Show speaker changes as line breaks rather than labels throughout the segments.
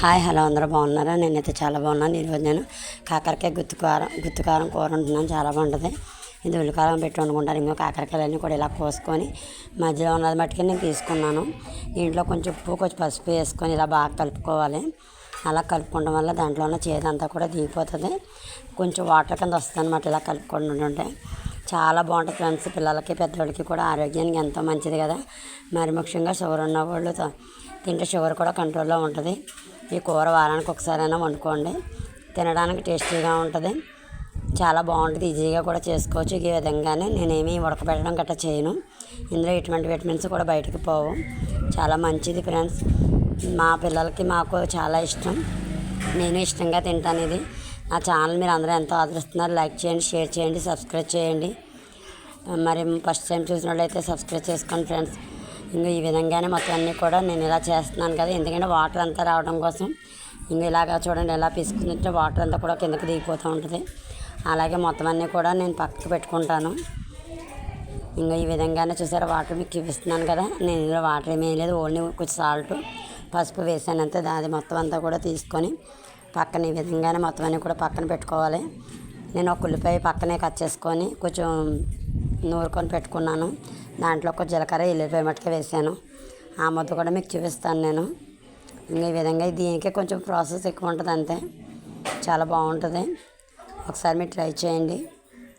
Hi hello అందరూ బాగున్నారా? నేనైతే చాలా బాగున్నాను. ఈరోజు నేను కాకరకాయ గుత్తుకారం గుత్తుకారం కూర ఉంటున్నాను చాలా బాగుంటుంది. ఇది ఉల్లికారం పెట్టి వండుకుంటాను ఇంకో కాకరకాయలన్నీ కూడా ఇలా కోసుకొని మధ్యలో ఉన్నది మట్టుకు నేను తీసుకున్నాను. దీంట్లో కొంచెం ఉప్పు కొంచెం పసుపు వేసుకొని ఇలా బాగా కలుపుకోవాలి. అలా కలుపుకోవడం వల్ల దాంట్లో ఉన్న చేదంతా కూడా దిగిపోతుంది. కొంచెం వాటర్ కింద వస్తుంది అనమాట ఇలా కలుపుకుంటుంటే చాలా బాగుంటుంది ఫ్రెండ్స్. పిల్లలకి పెద్దవాళ్ళకి కూడా ఆరోగ్యానికి ఎంతో మంచిది కదా. మరి ముఖ్యంగా షుగర్ ఉన్న వాళ్ళు తింటే షుగర్ కూడా కంట్రోల్లో ఉంటుంది. ఈ కూర వారానికి ఒకసారైనా వండుకోండి. తినడానికి టేస్టీగా ఉంటుంది. చాలా బాగుంటుంది. ఈజీగా కూడా చేసుకోవచ్చు. ఈ విధంగానే నేనేమి ఉడకబెట్టడం గట్రా చేయను. ఇందులో ఎటువంటి విటమిన్స్ కూడా బయటకు పోవు. చాలా మంచిది ఫ్రెండ్స్. మా పిల్లలకి మాకు చాలా ఇష్టం. నేను ఇష్టంగా తింటాను ఇది. నా ఛానల్ మీరు అందరూ ఎంతో ఆదరిస్తున్నారు. లైక్ చేయండి షేర్ చేయండి సబ్స్క్రైబ్ చేయండి. మరి ఫస్ట్ టైం చూసినట్లయితే సబ్స్క్రైబ్ చేసుకోండి ఫ్రెండ్స్. ఇంకా ఈ విధంగానే మొత్తం అన్నీ కూడా నేను ఇలా చేస్తున్నాను కదా. ఎందుకంటే వాటర్ అంతా రావడం కోసం ఇంకా ఇలాగా చూడండి ఎలా పిసుకుంటే వాటర్ అంతా కూడా కిందకి దిగిపోతూ ఉంటుంది. అలాగే మొత్తం అన్నీ కూడా నేను పక్కకు పెట్టుకుంటాను. ఇంకా ఈ విధంగానే చూసారా వాటర్ మీకు చూపిస్తున్నాను కదా. నేను ఇందులో వాటర్ ఏమీ లేదు ఓన్లీ కొంచెం సాల్ట్ పసుపు వేసాను అంతే అది మొత్తం అంతా కూడా తీసుకొని పక్కన ఈ విధంగానే మొత్తం అన్నీ కూడా పక్కన పెట్టుకోవాలి. నేను ఒక ఉల్లిపాయ పక్కనే కట్ చేసుకొని కొంచెం నూరుకొని పెట్టుకున్నాను. దాంట్లో ఒక జీలకర్ర ఎల్లిపాయ మట్టుకే వేసాను. ఆ ముద్ద కూడా మీకు చూపిస్తాను నేను. ఇంకా ఈ విధంగా దీనికి కొంచెం ప్రాసెస్ ఎక్కువ ఉంటుంది అంతే. చాలా బాగుంటుంది. ఒకసారి మీరు ట్రై చేయండి.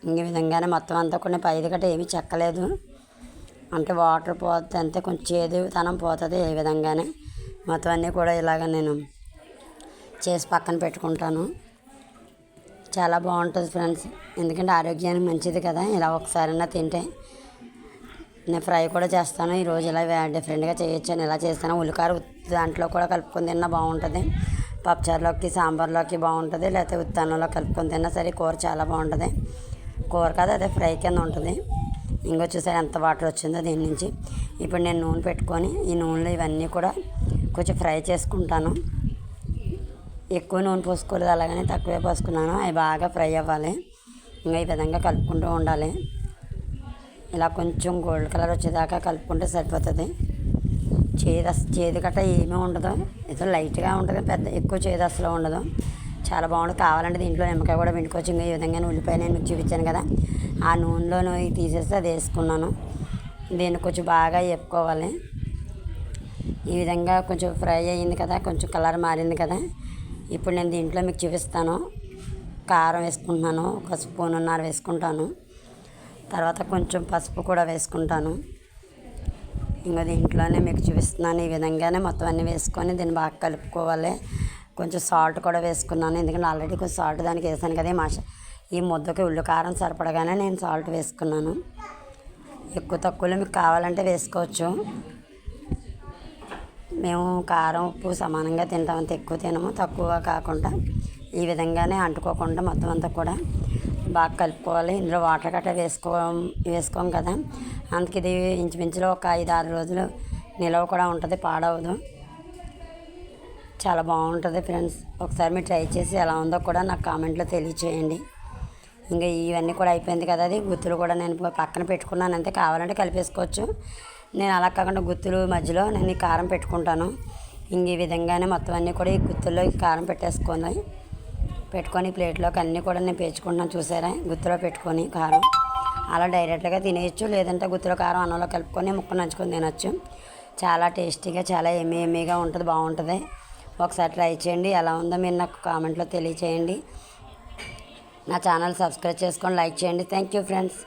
ఇంక ఈ విధంగానే మొత్తం అంతా కొన్ని పైది గట్ట ఏమీ చెక్కలేదు. అంటే వాటర్ పోతుంది అంతే కొంచెం చేదు తనం పోతుంది ఏ విధంగానే. మొత్తం అన్నీ కూడా ఇలాగ నేను చేసి పక్కన పెట్టుకుంటాను. చాలా బాగుంటుంది ఫ్రెండ్స్. ఎందుకంటే ఆరోగ్యానికి మంచిది కదా. ఇలా ఒకసారైనా తింటే నేను ఫ్రై కూడా చేస్తాను. ఈరోజు ఇలా డిఫరెంట్గా చేయొచ్చు అని ఇలా చేస్తాను. ఉల్లికారు దాంట్లో కూడా కలుపుకొని తిన్నా బాగుంటుంది. పప్పుచారులోకి సాంబార్లోకి బాగుంటుంది. లేకపోతే ఉత్తానంలో కలుపుకొని తిన్నా సరే కూర చాలా బాగుంటుంది. కూర కాదు అదే ఫ్రై కింద ఉంటుంది. ఇంకో చూసారు ఎంత వాటర్ వచ్చిందో దీని నుంచి. ఇప్పుడు నేను నూనె పెట్టుకొని ఈ నూనెలో ఇవన్నీ కూడా కొంచెం ఫ్రై చేసుకుంటాను. ఎక్కువ నూనె పోసుకోలేదు అలాగనే తక్కువే పోసుకున్నాను. అవి బాగా ఫ్రై అవ్వాలి. ఇంకా ఈ విధంగా కలుపుకుంటూ ఉండాలి. ఇలా కొంచెం గోల్డ్ కలర్ వచ్చేదాకా కలుపుకుంటే సరిపోతుంది. చేదు చేదు గట్ట ఏమీ ఉండదు. ఏదో లైట్గా ఉంటుంది పెద్ద ఎక్కువ చేదు అసలు ఉండదు. చాలా బాగుంటుంది. కావాలంటే దీంట్లో నిమ్మకాయ కూడా పిండుకోవచ్చు. ఇంకా ఈ విధంగా ఉల్లిపాయ నేను మీకు చూపించాను కదా ఆ నూనెలో నూనె తీసేసి అది వేసుకున్నాను. దీన్ని కొంచెం బాగా వేపుకోవాలి. ఈ విధంగా కొంచెం ఫ్రై అయ్యింది కదా కొంచెం కలర్ మారింది కదా ఇప్పుడు నేను దీంట్లో మీకు చూపిస్తాను. కారం వేసుకుంటున్నాను. ఒక స్పూన్నర వేసుకుంటాను. తర్వాత కొంచెం పసుపు కూడా వేసుకుంటాను. ఇంకా దీంట్లోనే మీకు చూపిస్తున్నాను. ఈ విధంగానే మొత్తం అన్నీ వేసుకొని దీన్ని బాగా కలుపుకోవాలి. కొంచెం సాల్ట్ కూడా వేసుకున్నాను. ఎందుకంటే ఆల్రెడీ కొంచెం సాల్ట్ దానికి వేసాను కదా మాష ఈ ముద్దకి ఉల్లి కారం సరిపడగానే నేను సాల్ట్ వేసుకున్నాను. ఎక్కువ తక్కువలో మీకు కావాలంటే వేసుకోవచ్చు. మేము కారం ఉప్పు సమానంగా తింటాం. అంత ఎక్కువ తినము తక్కువ కాకుండా ఈ విధంగానే అంటుకోకుండా మొత్తం అంతా కూడా బాగా కలుపుకోవాలి. ఇందులో వాటర్ గట్రా వేసుకో వేసుకోం కదా. అందుకే ఇది ఇంచుమించులో ఒక ఐదు ఆరు రోజులు నిలవ కూడా ఉంటుంది పాడవదు. చాలా బాగుంటుంది ఫ్రెండ్స్. ఒకసారి మీరు ట్రై చేసి ఎలా ఉందో కూడా నాకు కామెంట్లో తెలియచేయండి. ఇంకా ఇవన్నీ కూడా అయిపోయింది కదా అది. గుత్తులు కూడా నేను పక్కన పెట్టుకున్నాను. అంతే కావాలంటే కలిపేసుకోవచ్చు. నేను అలా కాకుండా గుత్తులు మధ్యలో నేను ఈ కారం పెట్టుకుంటాను. ఇంక ఈ విధంగానే మొత్తం అన్నీ కూడా ఈ గుత్తుల్లో ఈ కారం పెట్టేసుకొని పెట్టుకొని ప్లేట్లోకి అన్నీ కూడా నేను పేర్చుకుంటున్నాను. చూసారా? గుత్తులో పెట్టుకొని కారం. అలా డైరెక్ట్గా తినేయచ్చు లేదంటే గుత్తులో కారం అన్నంలో కలుపుకొని ముక్క నంచుకొని తినచ్చు. చాలా టేస్టీగా చాలా ఎమ్మె ఎమ్మెగా ఉంటుంది బాగుంటుంది. ఒకసారి ట్రై చేయండి. ఎలా ఉందో మీరు నాకు కామెంట్లో తెలియచేయండి. నా ఛానల్ సబ్స్క్రైబ్ చేసుకొని లైక్ చేయండి. Thank you friends.